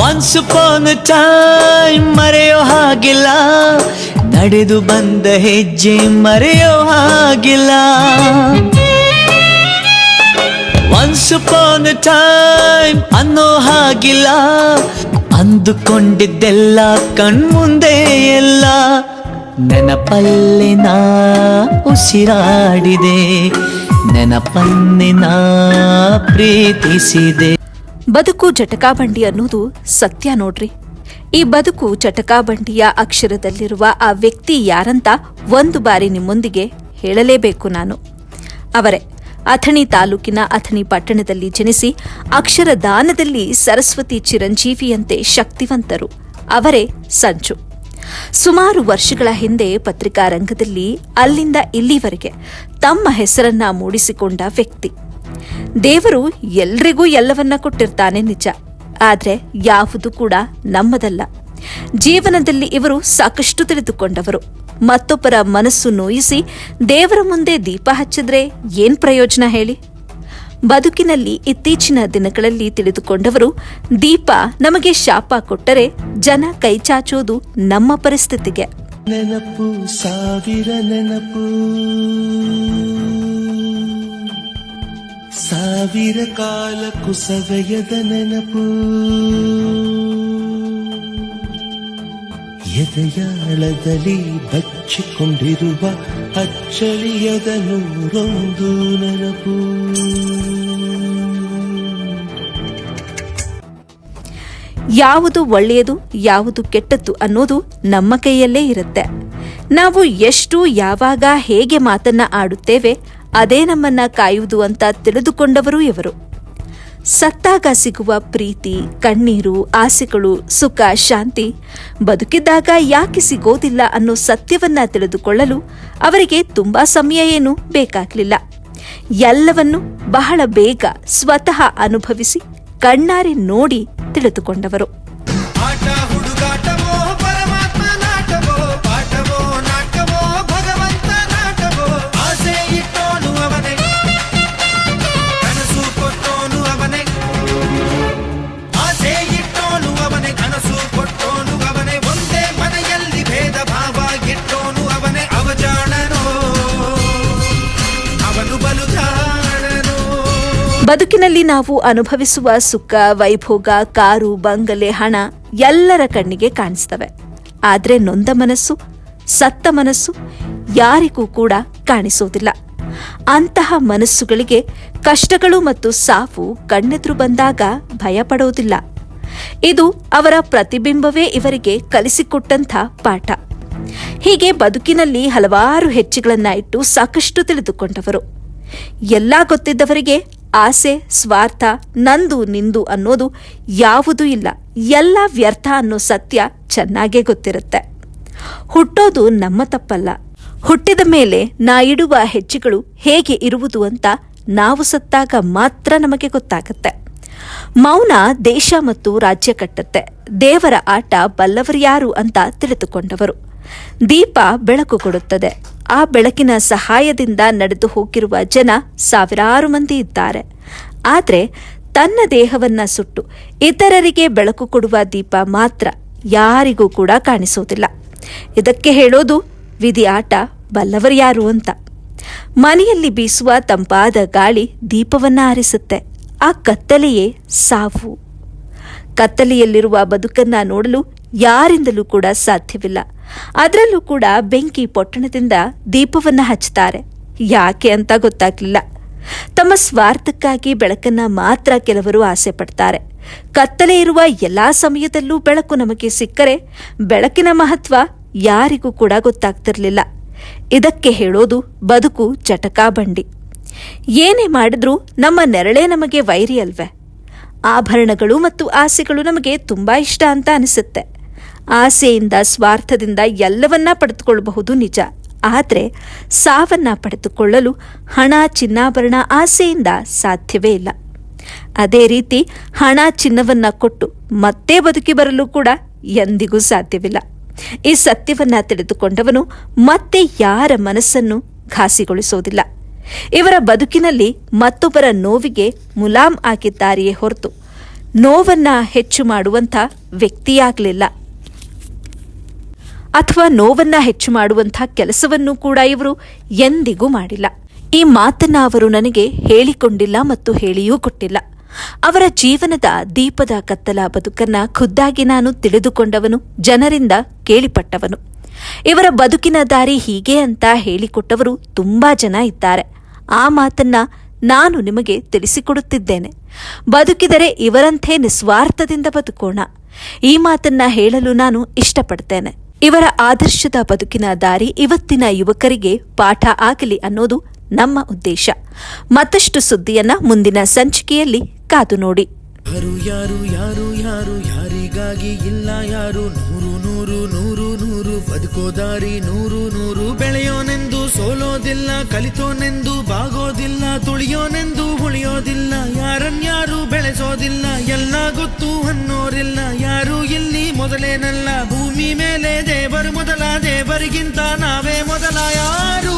Once PAN time ಮರೆಯೋ ಹಾಗಿಲ್ಲ. ನಡೆದು ಬಂದ ಹೆಜ್ಜೆ ಮರೆಯೋ ಹಾಗಿಲ್ಲ. ಒನ್ಸ್ ಪಾನ್ ಟೈಮ್ ಅನ್ನೋ ಹಾಗಿಲ್ಲ. ಅಂದುಕೊಂಡಿದ್ದೆಲ್ಲ ಕಣ್ಮುಂದೆ ಎಲ್ಲ. ನೆನಪಲ್ಲಿನ ಉಸಿರಾಡಿದೆ. ನೆನಪನ್ನಿನ ಪ್ರೀತಿಸಿದೆ. ಬದುಕು ಜಟಕಾಬಂಡಿ ಅನ್ನೋದು ಸತ್ಯ ನೋಡ್ರಿ. ಈ ಬದುಕು ಜಟಕಾಬಂಡಿಯ ಅಕ್ಷರದಲ್ಲಿರುವ ಆ ವ್ಯಕ್ತಿ ಯಾರಂತ ಒಂದು ಬಾರಿ ನಿಮ್ಮೊಂದಿಗೆ ಹೇಳಲೇಬೇಕು ನಾನು. ಅವರೇ, ಅಥಣಿ ತಾಲೂಕಿನ ಅಥಣಿ ಪಟ್ಟಣದಲ್ಲಿ ಜನಿಸಿ ಅಕ್ಷರದಾನದಲ್ಲಿ ಸರಸ್ವತಿ ಚಿರಂಜೀವಿಯಂತೆ ಶಕ್ತಿವಂತರು. ಅವರೇ ಸಂಚು. ಸುಮಾರು ವರ್ಷಗಳ ಹಿಂದೆ ಪತ್ರಿಕಾ ರಂಗದಲ್ಲಿ ಅಲ್ಲಿಂದ ಇಲ್ಲಿವರೆಗೆ ತಮ್ಮ ಹೆಸರನ್ನ ಮೂಡಿಸಿಕೊಂಡ ವ್ಯಕ್ತಿ. ದೇವರು ಎಲ್ರಿಗೂ ಎಲ್ಲವನ್ನ ಕೊಟ್ಟಿರ್ತಾನೆ ನಿಜ. ಆದ್ರೆ ಯಾವುದು ಕೂಡ ನಮ್ಮದಲ್ಲ. ಜೀವನದಲ್ಲಿ ಇವರು ಸಾಕಷ್ಟು ತಿಳಿದುಕೊಂಡವರು. ಮತ್ತೊಬ್ಬರ ಮನಸ್ಸು ನೋಯಿಸಿ ದೇವರ ಮುಂದೆ ದೀಪ ಹಚ್ಚಿದ್ರೆ ಏನ್ ಪ್ರಯೋಜನ ಹೇಳಿ? ಬದುಕಿನಲ್ಲಿ ಇತ್ತೀಚಿನ ದಿನಗಳಲ್ಲಿ ತಿಳಿದುಕೊಂಡವರು ದೀಪ ನಮಗೆ ಶಾಪ ಕೊಟ್ಟರೆ ಜನ ಕೈಚಾಚೋದು ನಮ್ಮ ಪರಿಸ್ಥಿತಿಗೆ. ನೆನಪು ಸಾವಿರ ನೆನಪು. ಸಾವಿರ ಕಾಲ ಕುಸವೆಯದ ನೆನಪು. ಎದೆಯಾಳದಲ್ಲಿ ಬಚ್ಚಿಕೊಂಡಿರುವ ಅಚ್ಚಳಿಯದ ನೂರೊಂದು ನೆನಪು. ಯಾವುದು ಒಳ್ಳೆಯದು, ಯಾವುದು ಕೆಟ್ಟದ್ದು ಅನ್ನೋದು ನಮ್ಮ ಕೈಯಲ್ಲೇ ಇರುತ್ತೆ. ನಾವು ಎಷ್ಟು ಯಾವಾಗ ಹೇಗೆ ಮಾತನ್ನ ಆಡುತ್ತೇವೆ ಅದೇ ನಮ್ಮನ್ನ ಕಾಯುವುದು ಅಂತ ತಿಳಿದುಕೊಂಡವರು ಇವರು. ಸತ್ತಾಗ ಸಿಗುವ ಪ್ರೀತಿ, ಕಣ್ಣೀರು, ಆಸೆಗಳು, ಸುಖ, ಶಾಂತಿ ಬದುಕಿದ್ದಾಗ ಯಾಕೆ ಸಿಗೋದಿಲ್ಲ ಅನ್ನೋ ಸತ್ಯವನ್ನ ತಿಳಿದುಕೊಳ್ಳಲು ಅವರಿಗೆ ತುಂಬಾ ಸಮಯ ಏನು ಬೇಕಾಗಲಿಲ್ಲ. ಎಲ್ಲವನ್ನು ಬಹಳ ಬೇಗ ಸ್ವತಃ ಅನುಭವಿಸಿ ಕಣ್ಣಾರೆ ನೋಡಿ ತಿಳಿದುಕೊಂಡವರು. ಬದುಕಿನಲ್ಲಿ ನಾವು ಅನುಭವಿಸುವ ಸುಖ, ವೈಭೋಗ, ಕಾರು, ಬಂಗಲೆ, ಹಣ ಎಲ್ಲರ ಕಣ್ಣಿಗೆ ಕಾಣಿಸ್ತವೆ. ಆದರೆ ನೊಂದ ಮನಸ್ಸು, ಸತ್ತ ಮನಸ್ಸು ಯಾರಿಗೂ ಕೂಡ ಕಾಣಿಸೋದಿಲ್ಲ. ಅಂತಹ ಮನಸ್ಸುಗಳಿಗೆ ಕಷ್ಟಗಳು ಮತ್ತು ಸಾವು ಕಣ್ಣೆದುರು ಬಂದಾಗ ಭಯಪಡೋದಿಲ್ಲ. ಇದು ಅವರ ಪ್ರತಿಬಿಂಬವೇ ಇವರಿಗೆ ಕಲಿಸಿಕೊಟ್ಟಂಥ ಪಾಠ. ಹೀಗೆ ಬದುಕಿನಲ್ಲಿ ಹಲವಾರು ಹೆಚ್ಚುಗಳನ್ನ ಇಟ್ಟು ಸಾಕಷ್ಟು ತಿಳಿದುಕೊಂಡವರು. ಎಲ್ಲ ಗೊತ್ತಿದ್ದವರಿಗೆ ಆಸೆ, ಸ್ವಾರ್ಥ, ನಂದು, ನಿಂದು ಅನ್ನೋದು ಯಾವುದೂ ಇಲ್ಲ. ಎಲ್ಲ ವ್ಯರ್ಥ ಅನ್ನೋ ಸತ್ಯ ಚೆನ್ನಾಗೇ ಗೊತ್ತಿರುತ್ತೆ. ಹುಟ್ಟೋದು ನಮ್ಮ ತಪ್ಪಲ್ಲ. ಹುಟ್ಟಿದ ಮೇಲೆ ನಾ ಇಡುವ ಹೆಜ್ಜೆಗಳು ಹೇಗೆ ಇರುವುದು ಅಂತ ನಾವು ಸತ್ತಾಗ ಮಾತ್ರ ನಮಗೆ ಗೊತ್ತಾಗುತ್ತೆ. ಮೌನ ದೇಶ ಮತ್ತು ರಾಜ್ಯ ಕಟ್ಟತ್ತೆ. ದೇವರ ಆಟ ಬಲ್ಲವರ್ಯಾರು ಅಂತ ತಿಳಿದುಕೊಂಡವರು. ದೀಪ ಬೆಳಕು ಕೊಡುತ್ತದೆ. ಆ ಬೆಳಕಿನ ಸಹಾಯದಿಂದ ನಡೆದು ಹೋಗಿರುವ ಜನ ಸಾವಿರಾರು ಮಂದಿ ಇದ್ದಾರೆ. ಆದರೆ ತನ್ನ ದೇಹವನ್ನ ಸುಟ್ಟು ಇತರರಿಗೆ ಬೆಳಕು ಕೊಡುವ ದೀಪ ಮಾತ್ರ ಯಾರಿಗೂ ಕೂಡ ಕಾಣಿಸೋದಿಲ್ಲ. ಇದಕ್ಕೆ ಹೇಳೋದು ವಿಧಿ ಆಟ ಬಲ್ಲವರ್ಯಾರು ಅಂತ. ಮನೆಯಲ್ಲಿ ಬೀಸುವ ತಂಪಾದ ಗಾಳಿ ದೀಪವನ್ನ ಆರಿಸುತ್ತೆ. ಆ ಕತ್ತಲೆಯೇ ಸಾವು. ಕತ್ತಲೆಯಲ್ಲಿರುವ ಬದುಕನ್ನ ನೋಡಲು ಯಾರಿಂದಲೂ ಕೂಡ ಸಾಧ್ಯವಿಲ್ಲ. ಅದರಲ್ಲೂ ಕೂಡ ಬೆಂಕಿ ಪೊಟ್ಟಣದಿಂದ ದೀಪವನ್ನ ಹಚ್ಚುತ್ತಾರೆ. ಯಾಕೆ ಅಂತ ಗೊತ್ತಾಗ್ಲಿಲ್ಲ. ತಮ್ಮ ಸ್ವಾರ್ಥಕ್ಕಾಗಿ ಬೆಳಕನ್ನ ಮಾತ್ರ ಕೆಲವರು ಆಸೆ ಪಡ್ತಾರೆ. ಕತ್ತಲೆ ಇರುವ ಎಲ್ಲಾ ಸಮಯದಲ್ಲೂ ಬೆಳಕು ನಮಗೆ ಸಿಕ್ಕರೆ ಬೆಳಕಿನ ಮಹತ್ವ ಯಾರಿಗೂ ಕೂಡ ಗೊತ್ತಾಗ್ತಿರ್ಲಿಲ್ಲ. ಇದಕ್ಕೆ ಹೇಳೋದು ಬದುಕು ಚಟಕಾ ಬಂಡಿ. ಏನೇ ಮಾಡಿದ್ರೂ ನಮ್ಮ ನೆರಳೆ ನಮಗೆ ವೈರಿ ಅಲ್ವೇ ಆಭರಣಗಳು ಮತ್ತು ಆಸೆಗಳು ನಮಗೆ ತುಂಬಾ ಇಷ್ಟ ಅಂತ ಅನಿಸುತ್ತೆ. ಆಸೆಯಿಂದ, ಸ್ವಾರ್ಥದಿಂದ ಎಲ್ಲವನ್ನ ಪಡೆದುಕೊಳ್ಳಬಹುದು ನಿಜ. ಆದರೆ ಸಾವನ್ನ ಪಡೆದುಕೊಳ್ಳಲು ಹಣ, ಚಿನ್ನಾಭರಣ ಆಸೆಯಿಂದ ಸಾಧ್ಯವೇ ಇಲ್ಲ. ಅದೇ ರೀತಿ ಹಣ, ಚಿನ್ನವನ್ನ ಕೊಟ್ಟು ಮತ್ತೆ ಬದುಕಿ ಬರಲು ಕೂಡ ಎಂದಿಗೂ ಸಾಧ್ಯವಿಲ್ಲ. ಈ ಸತ್ಯವನ್ನ ತಿಳಿದುಕೊಂಡವನು ಮತ್ತೆ ಯಾರ ಮನಸ್ಸನ್ನು ಘಾಸಿಗೊಳಿಸೋದಿಲ್ಲ ಇವರ ಬದುಕಿನಲ್ಲಿ ಮತ್ತೊಬ್ಬರ ನೋವಿಗೆ ಮುಲಾಮ್ ಆಗಿದ್ದಾರೆಯೇ ಹೊರತು ನೋವನ್ನ ಹೆಚ್ಚು ಮಾಡುವಂಥ ವ್ಯಕ್ತಿಯಾಗಲಿಲ್ಲ. ಅಥವಾ ನೋವನ್ನ ಹೆಚ್ಚು ಮಾಡುವಂಥ ಕೆಲಸವನ್ನು ಕೂಡ ಇವರು ಎಂದಿಗೂ ಮಾಡಿಲ್ಲ. ಈ ಮಾತನ್ನ ಅವರು ನನಗೆ ಹೇಳಿಕೊಂಡಿಲ್ಲ ಮತ್ತು ಹೇಳಿಯೂ ಕೊಟ್ಟಿಲ್ಲ. ಅವರ ಜೀವನದ ದೀಪದ ಕತ್ತಲ ಬದುಕನ್ನ ಖುದ್ದಾಗಿ ನಾನು ತಿಳಿದುಕೊಂಡವನು, ಜನರಿಂದ ಕೇಳಿಪಟ್ಟವನು. ಇವರ ಬದುಕಿನ ದಾರಿ ಹೀಗೆ ಅಂತ ಹೇಳಿಕೊಟ್ಟವರು ತುಂಬಾ ಜನ ಇದ್ದಾರೆ. ಆ ಮಾತನ್ನ ನಾನು ನಿಮಗೆ ತಿಳಿಸಿಕೊಡುತ್ತಿದ್ದೇನೆ. ಬದುಕಿದರೆ ಇವರಂತೆ ನಿಸ್ವಾರ್ಥದಿಂದ ಬದುಕೋಣ. ಈ ಮಾತನ್ನ ಹೇಳಲು ನಾನು ಇಷ್ಟಪಡ್ತೇನೆ. ಇವರ ಆದರ್ಶದ ಬದುಕಿನ ದಾರಿ ಇವತ್ತಿನ ಯುವಕರಿಗೆ ಪಾಠ ಆಗಲಿ ಅನ್ನೋದು ನಮ್ಮ ಉದ್ದೇಶ. ಮತ್ತಷ್ಟು ಸುದ್ದಿಯನ್ನ ಮುಂದಿನ ಸಂಚಿಕೆಯಲ್ಲಿ ಕಾದು ನೋಡಿ. ಯಾರು ಯಾರು ಯಾರು ಯಾರು ಯಾರಿಗಾಗಿ ಇಲ್ಲ ಯಾರು? ನೂರು ನೂರು ನೂರು ನೂರು ಬದುಕೋ ದಾರಿ, ನೂರು ನೂರು ಬೆಳೆಯೋನೆಂದು ಸೋಲೋದಿಲ್ಲ, ಕಲಿತೋನೆಂದು ಬಾಗೋದಿಲ್ಲ, ತುಳಿಯೋನೆಂದು ಉಳಿಯೋದಿಲ್ಲ, ಯಾರನ್ಯಾರು ಬೆಳೆಸೋದಿಲ್ಲ, ಎಲ್ಲ ಗೊತ್ತು ಅನ್ನೋರಿಲ್ಲ, ಯಾರು ಇಲ್ಲಿ ಮೊದಲೇನಲ್ಲ ಭೂಮಿ ಮೇಲೆ ದೇವರು ಮೊದಲ ದೇವರಿಗಿಂತ ನಾವೇ ಮೊದಲ ಯಾರು